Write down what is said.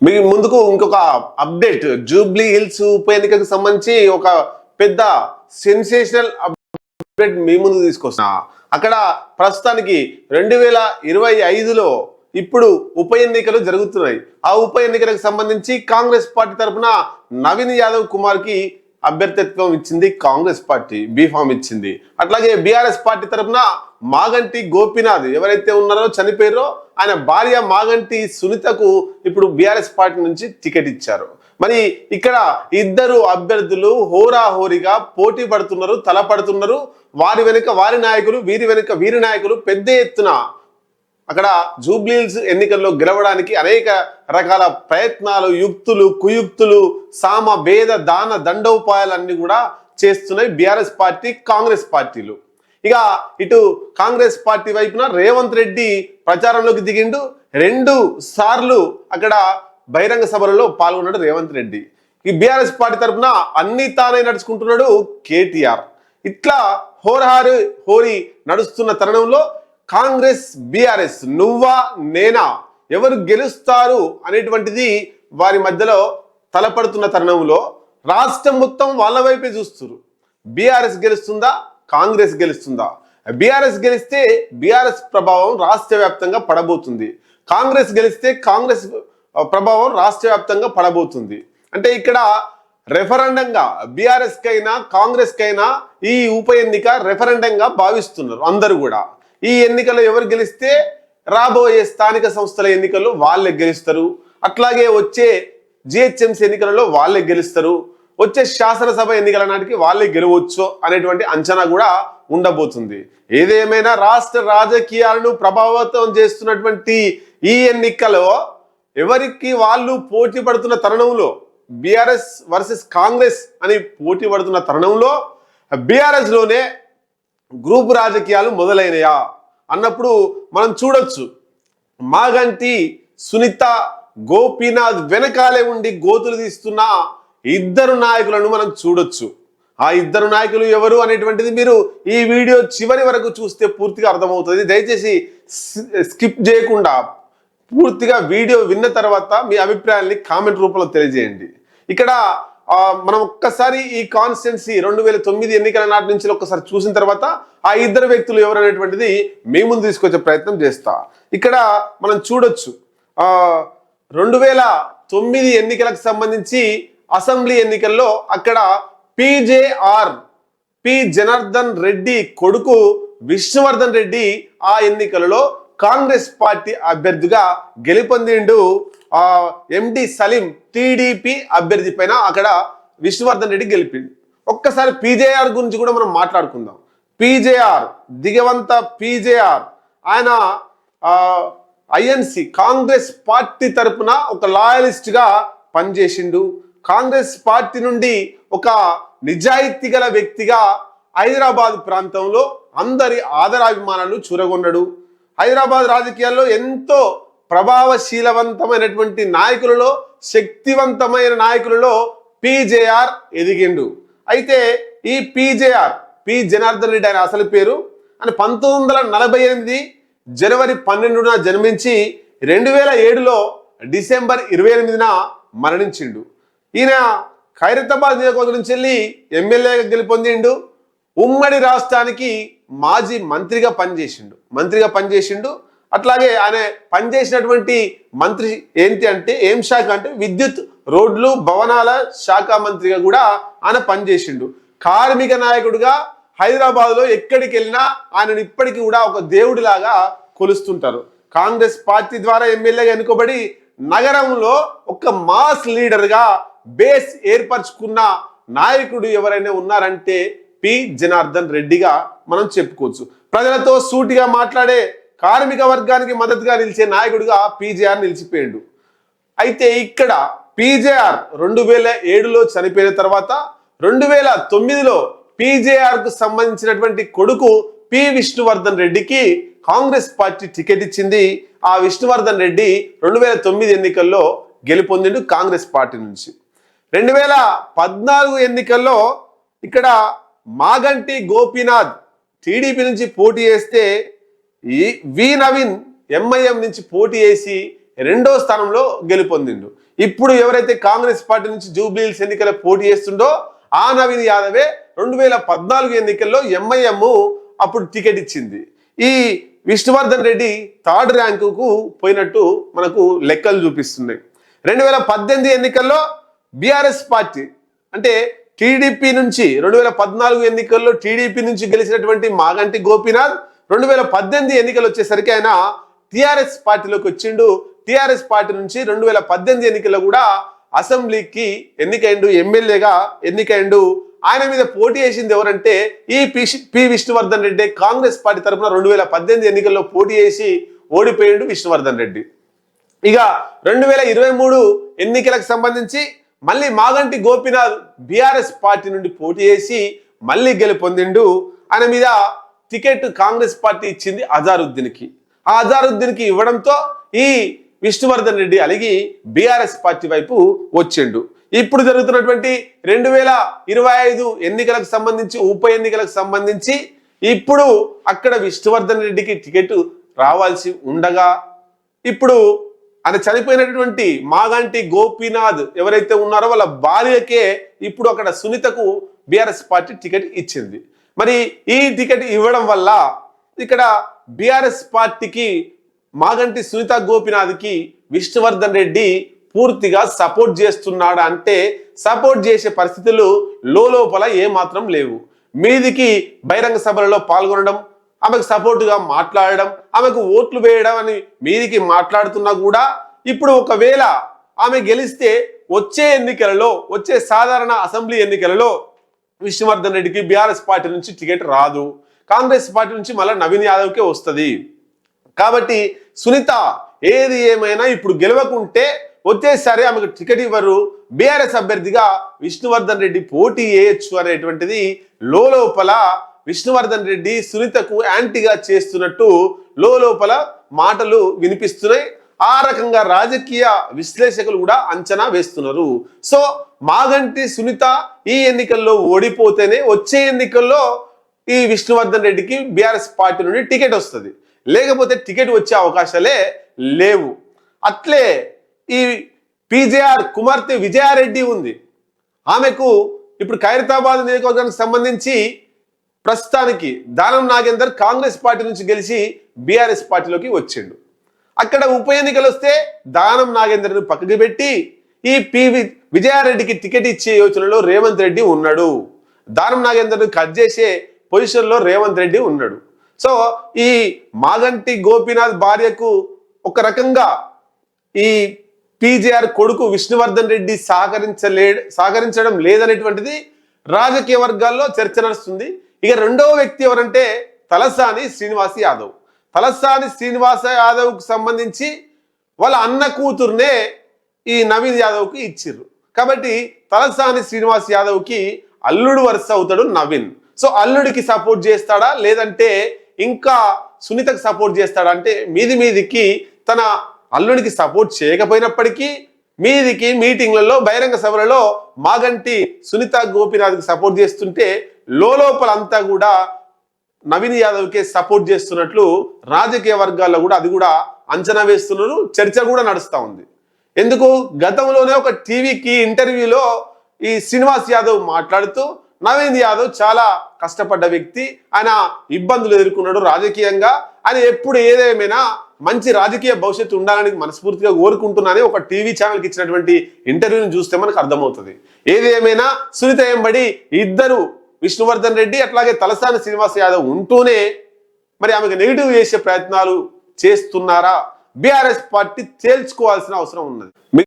మీ ముందుకు ఇంకొక update Jubilee hills ఉప ఎన్నికకు సంబంధించి ఒక పెద్ద సెన్సేషనల్ అప్డేట్ మీ ముందు తీసుకొస్తున్నా అక్కడ ప్రస్తుతానికి రెండు వేల ఇరవై ఐదులో ఇప్పుడు ఉప ఎన్నికలు జరుగుతున్నాయి. ఆ ఉప ఎన్నికలకు సంబంధించి కాంగ్రెస్ పార్టీ తరఫున నవీన్ యాదవ్ కుమార్కి అభ్యర్థిత్వం ఇచ్చింది కాంగ్రెస్ పార్టీ బీఫామ్ ఇచ్చింది. అట్లాగే బీఆర్ఎస్ పార్టీ తరఫున మాగంటి గోపీనాథ్ ఎవరైతే ఉన్నారో చనిపోయారో ఆయన భార్య మాగంటి సునీతకు ఇప్పుడు బీఆర్ఎస్ పార్టీ నుంచి టికెట్ ఇచ్చారు. మరి ఇక్కడ ఇద్దరు అభ్యర్థులు హోరాహోరీగా పోటీ పడుతున్నారు తలపడుతున్నారు. వారి వెనుక వారి నాయకులు వీరి వెనుక వీరి నాయకులు పెద్ద ఎత్తున అక్కడ జూబ్లీల్స్ ఎన్నికల్లో గెలవడానికి అనేక రకాల ప్రయత్నాలు యుక్తులు కుయుక్తులు సామ భేద దాన దండోపాయాలన్నీ కూడా చేస్తున్నాయి బీఆర్ఎస్ పార్టీ కాంగ్రెస్ పార్టీలు. ఇక ఇటు కాంగ్రెస్ పార్టీ వైపున రేవంత్ రెడ్డి ప్రచారంలోకి దిగిండు. రెండు సార్లు అక్కడ బహిరంగ సభలలో పాల్గొన్నాడు రేవంత్ రెడ్డి. ఈ బీఆర్ఎస్ పార్టీ తరఫున అన్ని తానే నడుచుకుంటున్నాడు కేటీఆర్. ఇట్లా హోరహారి హోరీ నడుస్తున్న తరుణంలో కాంగ్రెస్ బీఆర్ఎస్ నువ్వా నేనా ఎవరు గెలుస్తారు అనేటువంటిది వారి మధ్యలో తలపడుతున్న తరుణంలో రాష్ట్రం మొత్తం వాళ్ళ వైపే చూస్తున్నారు బీఆర్ఎస్ గెలుస్తుందా కాంగ్రెస్ గెలుస్తుందా? బీఆర్ఎస్ గెలిస్తే బీఆర్ఎస్ ప్రభావం రాష్ట్ర వ్యాప్తంగా పడబోతుంది. కాంగ్రెస్ గెలిస్తే కాంగ్రెస్ ప్రభావం రాష్ట్ర వ్యాప్తంగా పడబోతుంది. అంటే ఇక్కడ రెఫరెండంగా బీఆర్ఎస్కైనా కాంగ్రెస్కైనా ఈ ఉప ఎన్నిక రెఫరెండంగా భావిస్తున్నారు అందరూ కూడా. ఈ ఎన్నికల్లో ఎవరు గెలిస్తే రాబోయే స్థానిక సంస్థల ఎన్నికల్లో వాళ్ళే గెలుస్తారు. అట్లాగే వచ్చే జిహెచ్ఎంసీ ఎన్నికలలో వాళ్ళే గెలుస్తారు. వచ్చే శాసనసభ ఎన్నికల నాటికి వాళ్ళే గెలవచ్చు అనేటువంటి అంచనా కూడా ఉండబోతుంది. ఏదేమైనా రాష్ట్ర రాజకీయాలను ప్రభావితం చేస్తున్నటువంటి ఈ ఎన్నికలో ఎవరికి వాళ్ళు పోటీ పడుతున్న తరుణంలో బీఆర్ఎస్ వర్సెస్ కాంగ్రెస్ అని పోటీ పడుతున్న తరుణంలో బీఆర్ఎస్లోనే గ్రూప్ రాజకీయాలు మొదలైనయా అన్నప్పుడు మనం చూడొచ్చు. మాగంటి సునీత గోపీనాథ్ వెనకాలే ఉండి గోతులు తీస్తున్న ఇద్దరు నాయకులను మనం చూడొచ్చు. ఆ ఇద్దరు నాయకులు ఎవరు అనేటువంటిది మీరు ఈ వీడియో చివరి వరకు చూస్తే పూర్తిగా అర్థమవుతుంది. దయచేసి స్కిప్ చేయకుండా పూర్తిగా వీడియో విన్న తర్వాత మీ అభిప్రాయాన్ని కామెంట్ రూపంలో తెలియజేయండి. ఇక్కడ మనం ఒక్కసారి ఈ కాన్స్టెన్సీ రెండు వేల తొమ్మిది ఎన్నికల నాటి నుంచి ఒక్కసారి చూసిన తర్వాత ఆ ఇద్దరు వ్యక్తులు ఎవరు అనేటువంటిది మీ ముందు తీసుకొచ్చే ప్రయత్నం చేస్తా. ఇక్కడ మనం చూడొచ్చు. రెండు వేల తొమ్మిది ఎన్నికలకు సంబంధించి అసెంబ్లీ ఎన్నికల్లో అక్కడ పీజేఆర్ పి జనార్దన్ రెడ్డి కొడుకు విష్ణువర్ధన్ రెడ్డి ఆ ఎన్నికలలో కాంగ్రెస్ పార్టీ అభ్యర్థిగా గెలుపొందిండు ఆ ఎండి సలీం టీడీపీ అభ్యర్థి పైన అక్కడ విష్ణువర్ధన్ రెడ్డి గెలిపిండు. ఒక్కసారి పీజేఆర్ గురించి కూడా మనం మాట్లాడుకుందాం. పీజేఆర్ దిగవంత పీజేఆర్ ఆయన ఐఎన్సి కాంగ్రెస్ పార్టీ తరపున ఒక లాయలిస్ట్గా పనిచేసిండు. కాంగ్రెస్ పార్టీ నుండి ఒక నిజాయితీ గల వ్యక్తిగా హైదరాబాద్ ప్రాంతంలో అందరి ఆదరాభిమానాలు చూరగొన్నాడు. హైదరాబాద్ రాజకీయాల్లో ఎంతో ప్రభావశీలవంతమైనటువంటి నాయకులలో శక్తివంతమైన నాయకులలో పీజేఆర్ ఎదిగిండు. అయితే ఈ పీజేఆర్ పి జనార్దన్ రెడ్డి ఆయన అసలు పేరు. అని పంతొమ్మిది వందల నలభై ఎనిమిది జనవరి పన్నెండున జన్మించి రెండు వేల ఏడులో డిసెంబర్ ఇరవై ఎనిమిదిన మరణించిండు. ఈయన ఖైరతాబాద్ నియోజకవర్గం నుంచి వెళ్ళి ఎమ్మెల్యేగా గెలుపొందిండు. ఉమ్మడి రాష్ట్రానికి మాజీ మంత్రిగా పనిచేసిండు. మంత్రిగా పనిచేసిండు. అట్లాగే ఆయన పనిచేసినటువంటి మంత్రి ఏంటి అంటే ఏం శాఖ అంటే విద్యుత్ రోడ్లు భవనాల శాఖ మంత్రిగా కూడా ఆయన పనిచేసిండు. కార్మిక నాయకుడిగా హైదరాబాద్లో ఎక్కడికి వెళ్ళినా ఆయనను ఇప్పటికీ కూడా ఒక దేవుడిలాగా కొలుస్తుంటారు. కాంగ్రెస్ పార్టీ ద్వారా ఎమ్మెల్యేగా ఎన్నుకోబడి నగరంలో ఒక మాస్ లీడర్గా బేస్ ఏర్పరచుకున్న నాయకుడు ఎవరైనా ఉన్నారంటే పి. జనార్దన్ రెడ్డిగా మనం చెప్పుకోవచ్చు. ప్రజలతో సూటిగా మాట్లాడే కార్మిక వర్గానికి మద్దతుగా నిలిచే నాయకుడిగా పీజేఆర్ నిలిచిపోయాడు. అయితే ఇక్కడ పీజేఆర్ రెండు వేల ఏడులో చనిపోయిన తర్వాత రెండు వేల తొమ్మిదిలో పీజేఆర్కు సంబంధించినటువంటి కొడుకు పి. విష్ణువర్ధన్ రెడ్డికి కాంగ్రెస్ పార్టీ టికెట్ ఇచ్చింది. ఆ విష్ణువర్ధన్ రెడ్డి రెండు వేల తొమ్మిది ఎన్నికల్లో గెలుపొందిండు కాంగ్రెస్ పార్టీ నుంచి. రెండు వేల పద్నాలుగు ఎన్నికల్లో ఇక్కడ మాగంటి గోపీనాథ్ టీడీపీ నుంచి పోటీ చేస్తే ఈ వి నవీన్ ఎంఐఎం నుంచి పోటీ చేసి రెండో స్థానంలో గెలుపొందిండు. ఇప్పుడు ఎవరైతే కాంగ్రెస్ పార్టీ నుంచి జూబ్లీహిల్స్ ఎన్నికల పోటీ చేస్తుండో ఆ నవీన్ యాదవే రెండు వేల పద్నాలుగు ఎన్నికల్లో ఎంఐఎం అప్పుడు టికెట్ ఇచ్చింది. ఈ విష్ణువర్ధన్ రెడ్డి థర్డ్ ర్యాంకుకు పోయినట్టు మనకు లెక్కలు చూపిస్తున్నాయి. రెండు వేల పద్దెనిమిది ఎన్నికల్లో బీఆర్ఎస్ పార్టీ అంటే టీడీపీ నుంచి రెండు వేల పద్నాలుగు ఎన్నికల్లో టీడీపీ నుంచి గెలిచినటువంటి మాగంటి గోపీనాథ్ రెండు వేల పద్దెనిమిది ఎన్నికలు వచ్చేసరికి ఆయన టిఆర్ఎస్ పార్టీలోకి వచ్చిండు. టిఆర్ఎస్ పార్టీ నుంచి రెండు వేల పద్దెనిమిది ఎన్నికల్లో కూడా అసెంబ్లీకి ఎన్నికైండు ఎమ్మెల్యేగా ఎన్నికైండు. ఆయన మీద పోటీ చేసింది ఎవరంటే ఈ P P Vishnuvardhan Reddy. Congress party తరఫున రెండు వేల పద్దెనిమిది ఎన్నికల్లో పోటీ చేసి ఓడిపోయిండు విష్ణువర్ధన్ రెడ్డి. ఇక రెండు వేల ఇరవై మూడు ఎన్నికలకు సంబంధించి మళ్ళీ మాగంటి గోపినాథ్ బీఆర్ఎస్ పార్టీ నుండి పోటీ చేసి మళ్ళీ గెలుపొందిండు. ఆయన మీద టికెట్ కాంగ్రెస్ పార్టీ ఇచ్చింది అజారుద్దీన్కి. ఆ అజారుద్దీన్కి ఇవ్వడంతో ఈ విష్ణువర్ధన్ రెడ్డి అలిగి బీఆర్ఎస్ పార్టీ వైపు వచ్చిండు. ఇప్పుడు జరుగుతున్నటువంటి రెండు వేల ఇరవై ఐదు ఎన్నికలకు సంబంధించి ఉప ఎన్నికలకు సంబంధించి ఇప్పుడు అక్కడ విష్ణువర్ధన్ రెడ్డికి టికెట్ రావాల్సి ఉండగా ఇప్పుడు ఆయన చనిపోయినటువంటి మాగంటి గోపీనాథ్ ఎవరైతే ఉన్నారో వాళ్ళ భార్యకే ఇప్పుడు అక్కడ సునీతకు బీఆర్ఎస్ పార్టీ టికెట్ ఇచ్చింది. మరి ఈ టికెట్ ఇవ్వడం వల్ల ఇక్కడ బీఆర్ఎస్ పార్టీకి మాగంటి సునీత గోపీనాథ్కి విష్ణువర్ధన్ రెడ్డి పూర్తిగా సపోర్ట్ చేస్తున్నాడా అంటే సపోర్ట్ చేసే పరిస్థితులు లోపల ఏమాత్రం లేవు. మీదికి బహిరంగ సభలలో పాల్గొనడం ఆమెకు సపోర్టుగా మాట్లాడడం ఆమెకు ఓట్లు వేయడం అని మీదికి మాట్లాడుతున్నా కూడా ఇప్పుడు ఒకవేళ ఆమె గెలిస్తే వచ్చే ఎన్నికలలో వచ్చే సాధారణ అసెంబ్లీ ఎన్నికలలో విష్ణువర్ధన్ రెడ్డికి బీఆర్ఎస్ పార్టీ నుంచి టికెట్ రాదు. కాంగ్రెస్ పార్టీ నుంచి మళ్ళీ నవీన్ యాదవ్కే వస్తుంది. కాబట్టి సునీత ఏది ఏమైనా ఇప్పుడు గెలవకుంటే వచ్చేసరి ఆమెకు టికెట్ ఇవ్వరు. బీఆర్ఎస్ అభ్యర్థిగా విష్ణువర్ధన్ రెడ్డి పోటీ చేయొచ్చు అనేటువంటిది లోపల విష్ణువర్ధన్ రెడ్డి సునీతకు యాంటీగా చేస్తున్నట్టు లోపల మాటలు వినిపిస్తున్నాయి. ఆ రకంగా రాజకీయ విశ్లేషకులు కూడా అంచనా వేస్తున్నారు. సో మాగంటి సునీత ఈ ఎన్నికల్లో ఓడిపోతేనే వచ్చే ఎన్నికల్లో ఈ విష్ణువర్ధన్ రెడ్డికి బీఆర్ఎస్ పార్టీ నుండి టికెట్ వస్తుంది. లేకపోతే టికెట్ వచ్చే అవకాశాలే లేవు. అట్లే ఈ పీజేఆర్ కుమార్తె విజయారెడ్డి ఉంది. ఆమెకు ఇప్పుడు ఖైరతాబాద్ నియోజకవర్గానికి సంబంధించి ప్రస్తుతానికి దానం నాగేందర్ కాంగ్రెస్ పార్టీ నుంచి గెలిచి బీఆర్ఎస్ పార్టీలోకి వచ్చిండు. అక్కడ ఉప ఎన్నికలు వస్తే దానం నాగేందర్ను పక్కకి పెట్టి ఈ పివి విజయారెడ్డికి టికెట్ ఇచ్చే యోచనలో రేవంత్ రెడ్డి ఉన్నాడు. దానం నాగేందర్ను కట్ చేసే పొజిషన్లో రేవంత్ రెడ్డి ఉన్నాడు. సో ఈ మాగంటి గోపీనాథ్ భార్యకు ఒక రకంగా ఈ పీజేఆర్ కొడుకు విష్ణువర్ధన్ రెడ్డి సహకరించలే సహకరించడం లేదనేటువంటిది రాజకీయ వర్గాల్లో చర్చ నడుస్తుంది. ఇక రెండవ వ్యక్తి ఎవరంటే తలసాని శ్రీనివాస్ యాదవ్. తలసాని శ్రీనివాస యాదవ్కు సంబంధించి వాళ్ళ అన్న కూతుర్నే ఈ నవీన్ యాదవ్కి ఇచ్చిర్రు. కాబట్టి తలసాని శ్రీనివాస్ యాదవ్కి అల్లుడు వరుస అవుతాడు నవీన్. సో అల్లుడికి సపోర్ట్ చేస్తాడా? లేదంటే ఇంకా సునీతకు సపోర్ట్ చేస్తాడా? అంటే మీది మీదికి తన అల్లుడికి సపోర్ట్ చేయకపోయినప్పటికీ మీదికి మీటింగ్లలో బహిరంగ సభలలో మాగంటి సునీత గోపినాథ్కి సపోర్ట్ చేస్తుంటే లోపలంతా కూడా నవీన్ యాదవ్కే సపోర్ట్ చేస్తున్నట్లు రాజకీయ వర్గాల్లో కూడా అది కూడా అంచనా వేస్తున్నారు. చర్చ కూడా నడుస్తూ ఉంది. ఎందుకు? గతంలోనే ఒక టీవీకి ఇంటర్వ్యూలో ఈ శ్రీనివాస్ యాదవ్ మాట్లాడుతూ నవీన్ యాదవ్ చాలా కష్టపడ్డ వ్యక్తి ఆయన ఇబ్బందులు ఎదుర్కొన్నాడు రాజకీయంగా. ఆయన ఎప్పుడు ఏదేమైనా మంచి రాజకీయ భవిష్యత్తు ఉండాలని మనస్ఫూర్తిగా కోరుకుంటున్నానని ఒక టీవీ ఛానల్కి ఇచ్చినటువంటి ఇంటర్వ్యూని చూస్తే మనకు అర్థమవుతుంది. ఏది ఏమైనా సునీత ఎంబడి ఇద్దరు విష్ణువర్ధన్ రెడ్డి అట్లాగే తలసాని శ్రీనివాస్ యాదవ్ ఉంటూనే మరి ఆమెకు నెగిటివ్ చేసే ప్రయత్నాలు చేస్తున్నారా? బీఆర్ఎస్ పార్టీ తేల్చుకోవాల్సిన అవసరం ఉన్నది.